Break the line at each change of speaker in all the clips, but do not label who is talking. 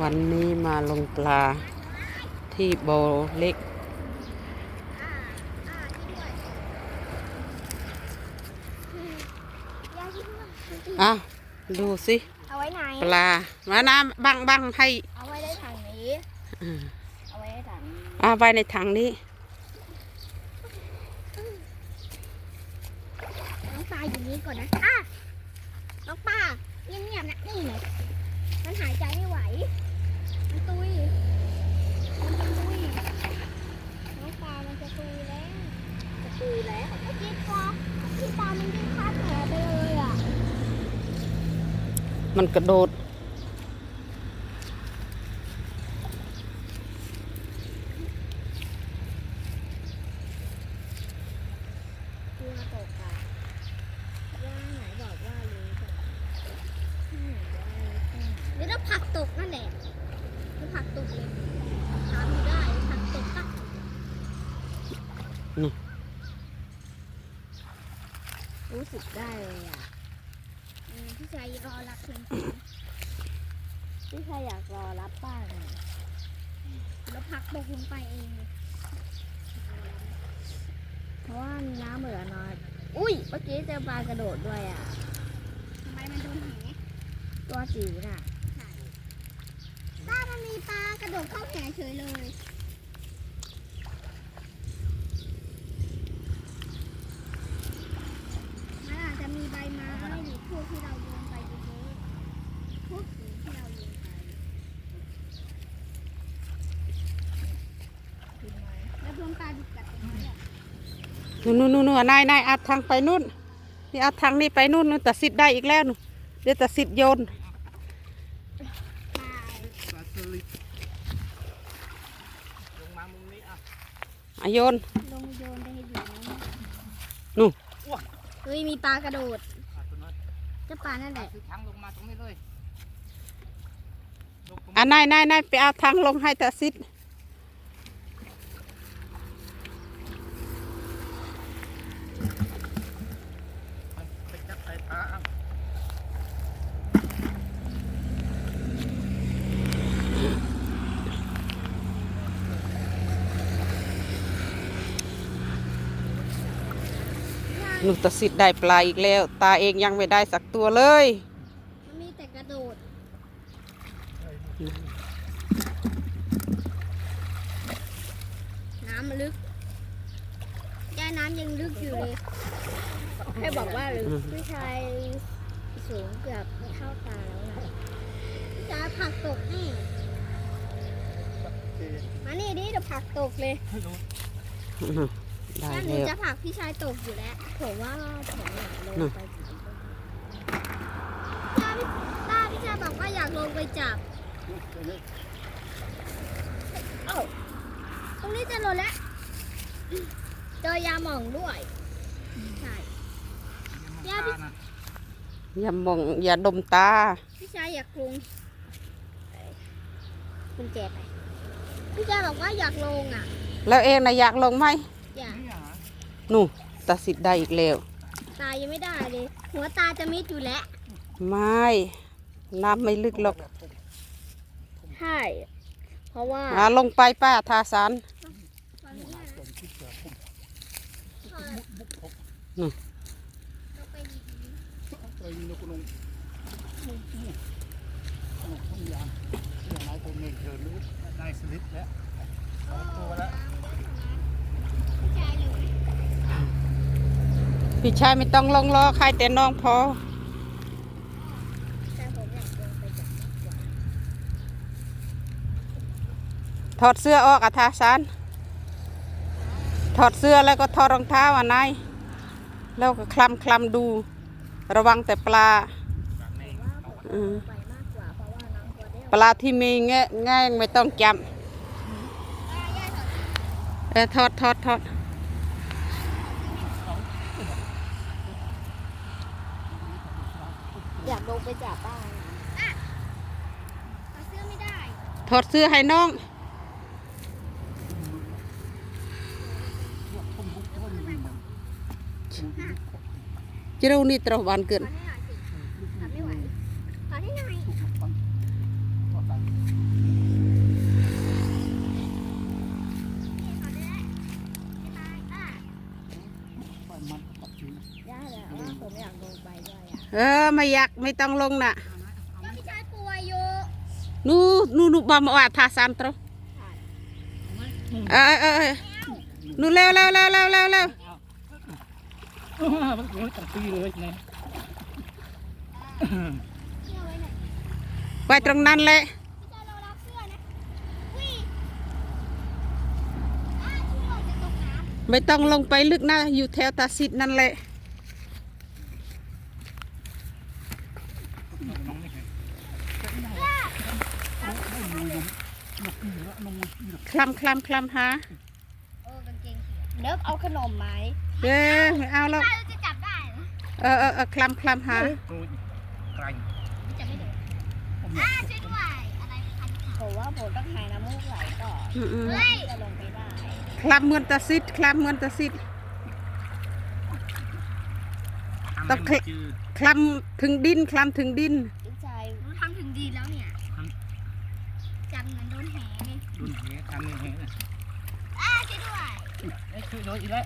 วันนี้มาลงปลาที่บ่อเล็ก
ยายคิดว่ามันจะ
อะ ดูสิ
เอาไว้ไหน
ปลา มาน้ำบังบังให้
เอาไว้ได้ถังนี้
อ่า
เอาไว้ได้ถังนี้
เอาไว้ในถังนี้
น้องปลาอยู่นี้ก่อนนะอะน้องปลาเงียบๆนะนี่หน่อยมันหายใจไม่ไหว มันตุย มันจะตุย น้องปลามันจะตุยแล้ว จะตุยแล้วเมื่อกี้ปลาที่ปลามันวิ่งข้ามแผลไปเลยอะ
มันกระโดด
หนบอกว่ารู้จักที่ไหนว่ารู้แค่ไหนหรือถ้าผักตกนั่นแหละหรือผักตกเลยถามอยู่ได้ผักตกปะ
นี่
รู้สึกได้เลยอะ พี่ชายรอรับเพื่อนพี่ชายอยากรอรับบ้างอะแล้วผักตกลงไปเองเลยเพราะว่าน้ำเหลือน้อย อุ้ย เมื่อกี้เจอปลากระโดดด้วยอะ
ทำไมมันโดนแห
ตัวจิ๋วน่ะ
ป้ามันมีปลากระโดดเข้าแหเฉยเลย มันอาจจะมีใบไม้หรือพวกที่เราโยนไปเยอะๆพวกหินที่เราโยนไป แล้วโดนปลาดุกกัดตรงนี้นแหละ
นู่นนู่นนู่นนายนายเอาทางไปนู่นนี่เอาทางนี้ไปนู่นนู่นตัดสิทธิ์ได้อีกแล้วนู่นเดี๋ยวตัดสิทธิ์โยน
ปลา
ปลาสลิดลงมามุมนี้อะ
อะโยน
ลงโยนไปให้อยู่นะ
นู่น
เฮ้ยมีปลากระโดด
อะตัวน้อย
เจ้าปลานั่นแหละ
คือทางลงมาตรงนี้เลยลงตรง
อะนายนายนายไปเอาทางลงให้ตัดสิทธิ์
ไปจับใส่ปลาอะ
นู่นตัดสิทธิ์ได้ปลาอีกแล้ว ตาเองยังไม่ได้สักตัวเลย
มันมีแต่กระโดด น้ำมันลึกย่าน้ำยังลึกอยู่เลย
ให้บอกว่าหรือ
อืม
ผู้ชายสูงเกือบเท่าตาแล้วนะ
จะผักตกนี่
เอ๊ะ
มานี่ดิเดี๋ยวผักตกเลย
ไม่รู้
อื้อหือได้
ย่าหนู
แล้ว
จะผักพี่ชายตกอยู่แล้ว
ผมว่าผมอยากลง
น่ะ
ไปจับ
ถ้าพี่ถ้าพี่ชายบอกว่าอยากลงไปจับ
เอ้า
ตรงนี้จะหล่นแล้วเจอยาหม่องด้วยใช่
อย่า
ย่า
มา
พี่
ปลานะ
อย่ามองอย่าดมตา
พี่ชายอยากลง
คุณแจไป
พี่ชายบอกว่าอยากลงอะ
แล้วเองนะอยากลงไหม
นู่
นตัดสิทธิ์ได้อีกแล้ว
ตายังไม่ได้เลย หัวตาจะมิดอยู่แล้ว
ไม่ น้ำไม่ลึกหรอก
ใช่เพราะว่า
อะลงไปป้าทาสาร
ตอนนี้นะ
นู่น
เราไปดี
ไปนกนงนกทุ่งยางอย่างไรผมไม่เคยรู้ได้สลิดแล้วสองตัวแล้ว
พี่ชายเลย
พี่ชายไม่ต้องลงรอใครแต่น้องพอถอดเสื้อออกอะทาสารถอดเสื้อแล้วก็ถอดรองเท้าอะนายแล้วก็คลำคลำดู ระวังแต่ปลา
ป
ลาที่มีแง่ง่งไม่ต้องจำเออถอดถอดถอด
อยาก ลงไปจับบ้าง
เอาเสื้อไม่ได้
ถอดเสื้อให้น้องจะรู้นี่ตรวันเกิน เออไม่อยากไม่ต้องลงนะนู่นู่นู่บอมอวาดพาสามตรเออเออนู่เร็วเร็วเร็วเร็วเร็วเร็ว
ไป
ตรงนั้นเล
ย
ไม่ต้องลงไปลึกนะ อยู่แถวตาสิทนั่นแหละ
น้องนี่ไงนกปีละนกปีละ
คลำคลำคลำหา
เออกางเกงเขียวเนิบเอาขนมไหม
เย้ไม่เอาแล้ว
ถ้าเราจะจับได้เหรอ
เออเออเออคลำคลำหา
โอ้ยไกล
ไม่จับไม่ได้อ่าช่วยด้วยอะไรพันขา
ผมว่าผมต้องหายน้ำมูกไหลก่อน
อืมอืม
เฮ้ย
จะลงไปได้
คลำเหมือนตาสิทคลำเหมือนตาสิทต้องคลิกคลำถึงดินคลำถึงดิน
พี่ชาย
หนูทำถึงดีแล้วเนี่ยจับเหมือนโดนแหเลย
ดุนเหทำนี่เหนะ
อ่าช่วยด้วย
ไอ้คือเลยอีกแล้ว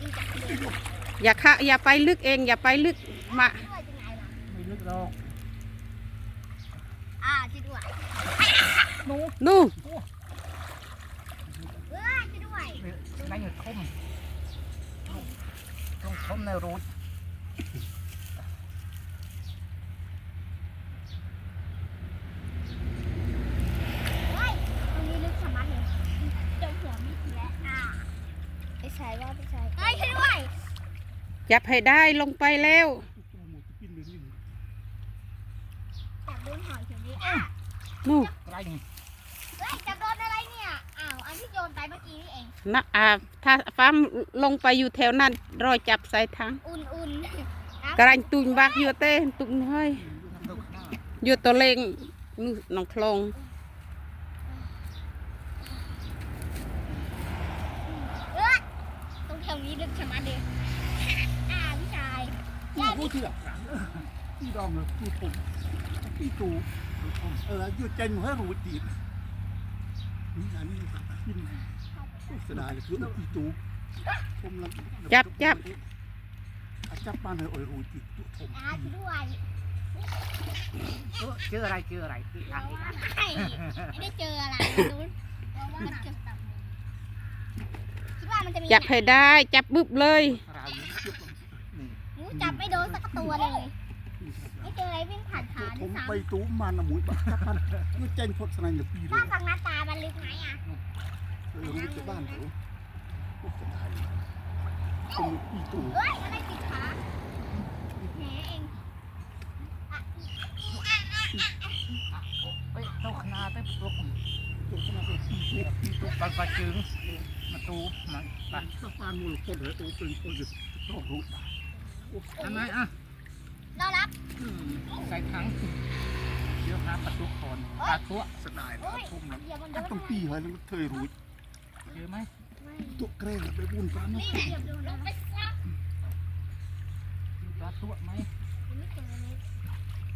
ยิงจับไปเลย
อย่าเข้าอย่าไปลึกเองอย่าไปลึกมา
ช่วยจะไงล่ะ
ไม่ลึกหรอก
อ่าช่วยด้วย
นู่น
เอ้ยช่วยด้วย
ในเงินคมต้องคมในรูด
เฮ้ยตรงนี้ลึกสมัดเลยเจมหัวมีทีแล้วอ่า
พี่ชายว่าพี่ชาย
เฮ้ยช่วยด้วย
จับให้ได้ลงไปแล้ว
จับโดนหอยเฉยดิอะ
นู่ นี่
เอง
นะอ่าถ้าฟ้ามลงไปอยู่แถวนั้นรอยจับใส่ถัง
อุ่นๆ
กระไรตุงบากอยู่เต้ตุงเฮ้ย
ตกหน้า
อยู่ตัวเลงนู่นน้องคลอง
เอ้ยตรงแถวนี้ลึกชะมัดเลยอ่าพี่ชาย
พี่รู้ที่หลักฐานพี่ดอมเลยพี่ผมพี่ตูเออยืดใจหนูให้รู้จีบนี่อันนี้กิน เสียดายเลยคือพี่ตูผมลังจับบ้านเลยโอ้ยรู้จีบผม
อ่าช่วยด้วย
เจออะไรเจออะไรคืออะไร
ไม่ไม่ได้เจออะไรนู้นมันเก็บตับคิดว่ามันจะมี
จับให้ได้ จับบึบเลย
เรานี่
หนูจับไม่โดนสักตัวเลยไม่เจออะไรวิ่งผ่านขา
ผ
ด้วย
ม
ซ้ำ
ไปตู้มันนะหมุยบักจับมันยืดใจพดสนายปีเล
ว่ายฟังหน้าตามันลึกไหมอะ
เออรู้จะบ้านเขาโอ้เสียดายผมพี่ตู
เฮ้ยอะไรติดขาแหนเองอะอีอะอะอะอะ
ไปเต้าขนาดได้ปลุกตัวขนาดไปตูปีตูปันปันจึงมาตูมันไปสะพานมูลคนเหรอตัวเป็นคนอยู่ต้องรู้ทำไมอะ
เรารับ
ใส่ถังเดี๋ยวหาประตูคอนปลาตัวสดายนะทุ่มแล้ว
เดี๋ยวมันโด
ก็
น
ต้องปีไว้แล้วเคยรู้ เจอไหม
ไม่
ตัวเกรงไปบุญปลาเนาะ
นี่เดี๋ยวโดนลงไปซัก
ปลาตัวไหม
ยังไม่เจอเลย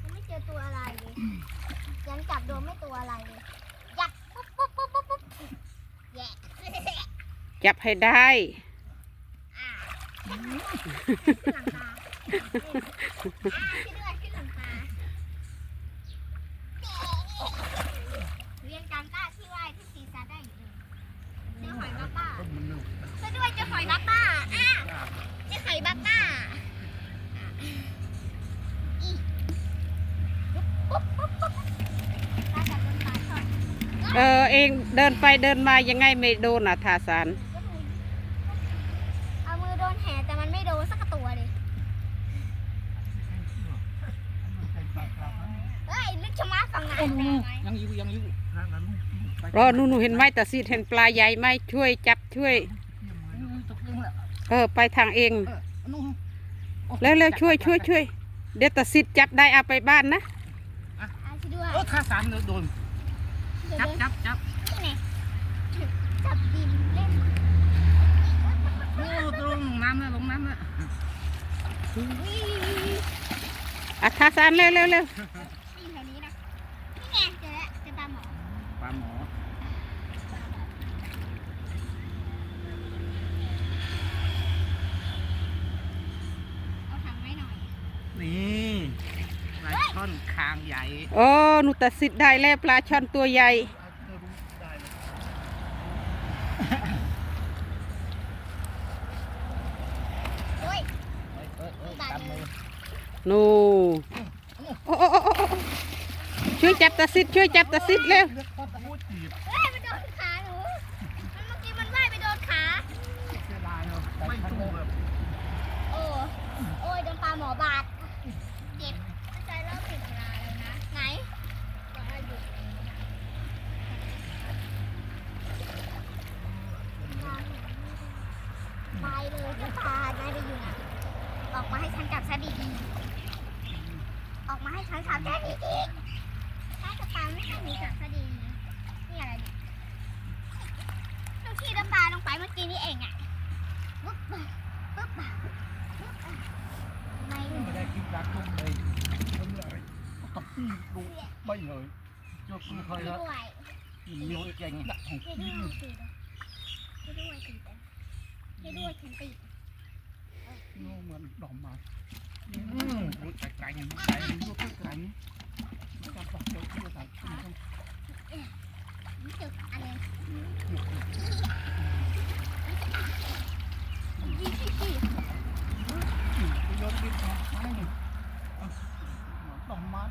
ยังไม่เจอตัวอะไรเลยยังจับโดนไม่ตัวอะไรเลยยักปุ๊บปุ๊บปุ๊บปุ๊บปุ๊บแย่
จับให้ได้
อ่าขึ้นหลังตาอ่าขึ้นด้วยขึ้นหลังตาเรียนการต้าที่ว่ายที่ซีซาได้อยู่เลยเจอหอยบักบ้า
ต้นมันนึง
ช่วยด้วยเจอหอยบักบ้าอะเจอหอยบักบ้าอีปุ๊บปุ๊บปุ๊บปุ๊บตาจับโดนปลาช่อน
เออเองเดินไปเดินมายังไงไม่โดนอะทาสาน
เอามือโดนแหแต่มันไม่โดนสักตัวเลยเฮ้ยลึกชะมัดฝั่งไหน
โอ้
แม่ไหม
ยังอยู่ยังอยู่นั่นนั่น
รอนู่นๆเห็นไหมตาสิทเห็นปลาใหญ่ไหมช่วยจับ ช่วย
ตกเรื่องแล้ว
เออ ไปทางเอง
เออนู่น
แล้วแล้วช่วยช่วยช่วยเดี๋ยวตาสิทจับได้เอาไปบ้านนะ
อะช่วยด้วย
โอ้ท่าสามโดน
เดี๋ยว
จับ
เดิน
จับจับ
นี่ไงจับดินเล่น
โอ้ลงน้ำแล้วลงน้ำแล้ว
อะทาสานเร็วเร็วเร็ว
นี่แถวนี้นะนี่ไงเจอแล้วเจอปลาหมอ
ปลาหมอ
เอาถังไว้หน่อย
ช่อนคางใหญ่
โอ้หนูตัดสิทธิ์ได้แล้วปลาช่อนตัวใหญ่
โอ้ย
เอ้ยเอ้ยเอ้ยตามมือ
หนูโอ้โอ้โอ้โอ้ช่วยจับตัดสิทธิ์ช่วยจับตัดสิทธิ์เร็ว
เฮ้ยมันโดนขาหนูมันเมื่อกี้มันว่ายไปโดนขา
ไม่สู้แบบ
โอ้โอ้ยโดนปลาหมอบาด เจ็บใจเริ่มติดปลาแล้วนะ ไหนปลาอยู่ไปเลยจะปลานายไปอยู่ไหนออกมาให้ฉันจับซะดี ๆออกมาให้ฉันจับซะดีๆถ้าจะปลาไม่ให้หนูจับซะดีนี่อะไรเนี่ยลูกที่น้ำปลาลงไปเมื่อกี้นี่เองอะปุ๊บปุ๊บปุ๊บปุ๊บไม่รู้
ไม่ได้กินปลาตุ้มเลย
ทำไรตับปีดูไม่เลยเจ้าคือใคร
ช่วย
ละ
ด้วย
มีเก่ง
ดักของ
ช่วย
พี่
ด้วยสิช่วยด้วยสิช่วยด้วยฉันติด
น้องเหมือนดอกไม้
อืมรู้จักไก ลไง
ใส่ลูกกระนี้จับดอกเจ้าที่ใส่ขึ้น
นี่จุดอะไรยี่สิบสี่
โยนดินดอกไม้ดอกไม้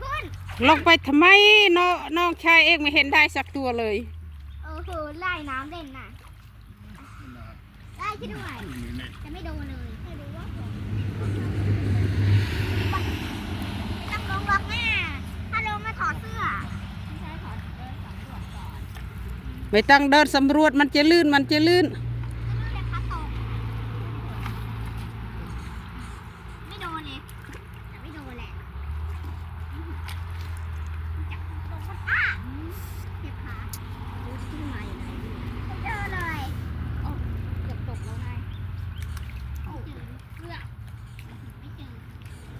ขึ้น
ลงไปทำไมน้องน้องชายเองไม่เห็นได้สักตัวเลย
โอ้โหไล่น้ำเด่นน่ะได้ ช่วยด้วยจะไม่โดนเลยไม่ต้องลงล็อกแน่ถ้าลงก็ถอดเสื้อ
ไม่ต้องเดินสำรวจมันจะลื่นมันจะลื่น
ไม่รู้เลยพัดตกไม่โดนเลยแต่ไม่โดนแหละจับลงก็อ้าเจ็บขาดูที่มาอยู่ไหนไม่เจอเลยโอ้เกือบตกแล้วไงโอ้เจอเลือดไม่เจอ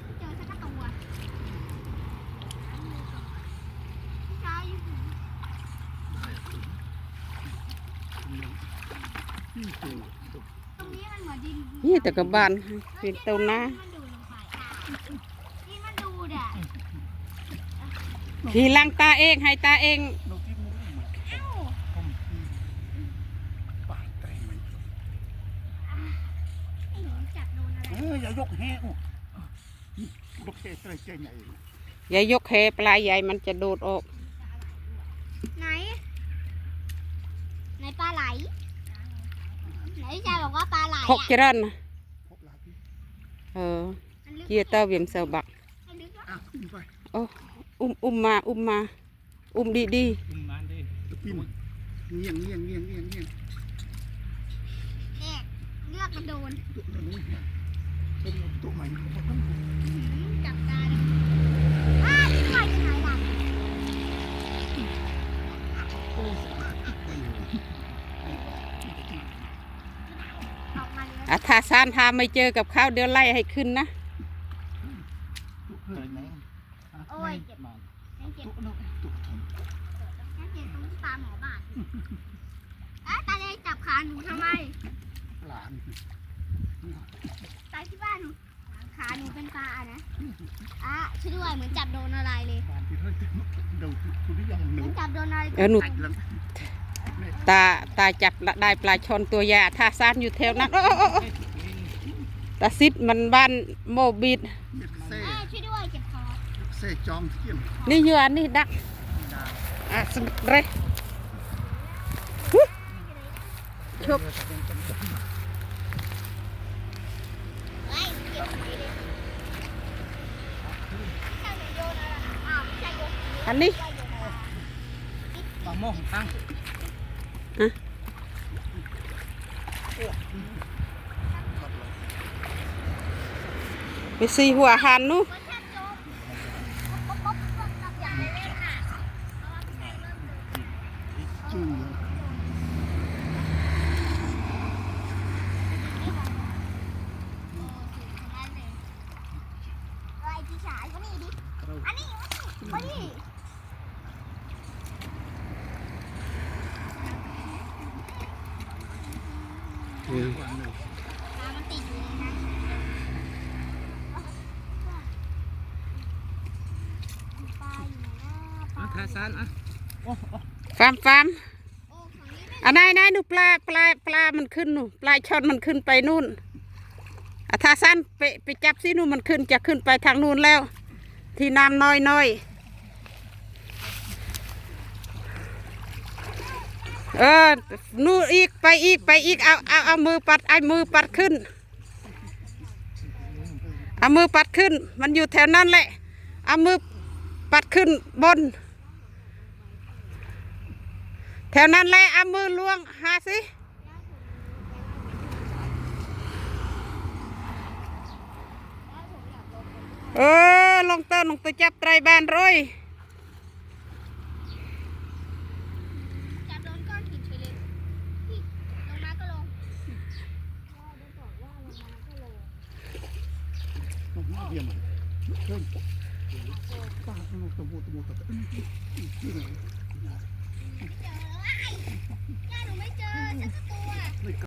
ไม่เจอสักตัวพี่ชายอยู่ไหน
ที่สูง
ตรง นี้มันเหมือนดิน
นี่แต่กับบานเป็นต้นนะ
มันดูลงไปอะนี่มันดูเด่ะ
ทีหลังตาเองให้ตาเอง
นกที่มุ้งเหมือน
เอ้า
ผมปากใจมัน
ไอ้หนูจับโดนอะไร
เอออย่ายกแห้งลูกเตะใจใจใหญ่
อย่ายกแหปลาใหญ่มันจะโดดออก
ไหน ไหนปลาไหล ไหนยายบอกว่าปลาไหล
หก
อะ
จรันน่ะ
พบลาพี่
เออ
มันลึก
เจียเต้าเวียมเซาบัก
มันลึกอะ
อะขึ้นไป
โอ้อุ้มอุ้มมาอุ้มมาอุ้มดีดี
กินมันดิ
ตะปินเงียงเงียงเงียงเงียงเงียง
เนี่ยเลือกมันโดน
ตัวนี้เป็นตัวใหม่ตัวต้อง
อื้อหือจับตาดูอ้าวนี่ปล่อยไปไหนล่ะอ อกมาเลย
ๆอาทาซานทาไม่เจอกับข้าวเดี๋ยวไล่ให้ขึ้นนะ
ตัวเฮ้ยแม่
โอ้ยเจ็บยังเจ็บ
ตัวน้องตัวทน
ยังเจ็บตรงที่ปลาหมอบาดอยู่เอ้ยตาเลยจับขาหนูทำไม
หลาน
ตายที่บ้านหนูขาหนูเป็นปลาอะนะอะช่วยด้วยเหมือนจับโดนอะไรเลย
หลานที่เฮ้ยเดี๋ยวคุณนี่ยังห
เห
นู
มือนจับโดนอะไร
เออหนู
ตัดแล้ว
ตาตาจับได้ปลาชอนตัวใหญ่ทาซานอยู่แถวนั้นโอ้โอ้โอ้โอ้ตาซิดมันบ้านโมบิด
เม็ดเซ่
เอ้ยช่วยด้วยเจ็บคอ
เซ่จอมเทียม
นี่อยู่อันนี้ดักอะสมเรยชบ
เฮ้ยเจ็บเลยใช่หนูโยนอะไรอ้าวไม่ใช่โยน
อันนี้
ใช่โยน อะไร
มะม่วงตั้ง
ไปซีหัวหันนู้
มันแค่โจมป๊บป๊บป๊บป๊บอย่าไปเล่นค่ะเพราะว่าพี่แม่เริ่มเดิน
จืด
ไอ้พี่ชายก็นี่ดิ อันนี้มานี่
เออ
ตามันติด
ซานอะ
กามฟาม
อันไม่
อันไหนไหนดูปลาปลาปลามันขึ้นนู่นปลาช่อนมันขึ้นไปนู่นอาทาสั้นไปไปจับสินู่นมันขึ้นจะขึ้นไปทางนู่นแล้ว ที่น้ำน้อยน้อยเออ นู่นอีกไปอีกไปอีกเอาเอาเอามือปัดไอ้มือปัดขึ้น เอามือปัดขึ้น มันอยู่แถวนั้นแหละ เอามือปัดขึ้นบน แถวนั้นแหละเอามือล้วงหาสิเออลงเต้นลงตัวจับไตรบานร้อย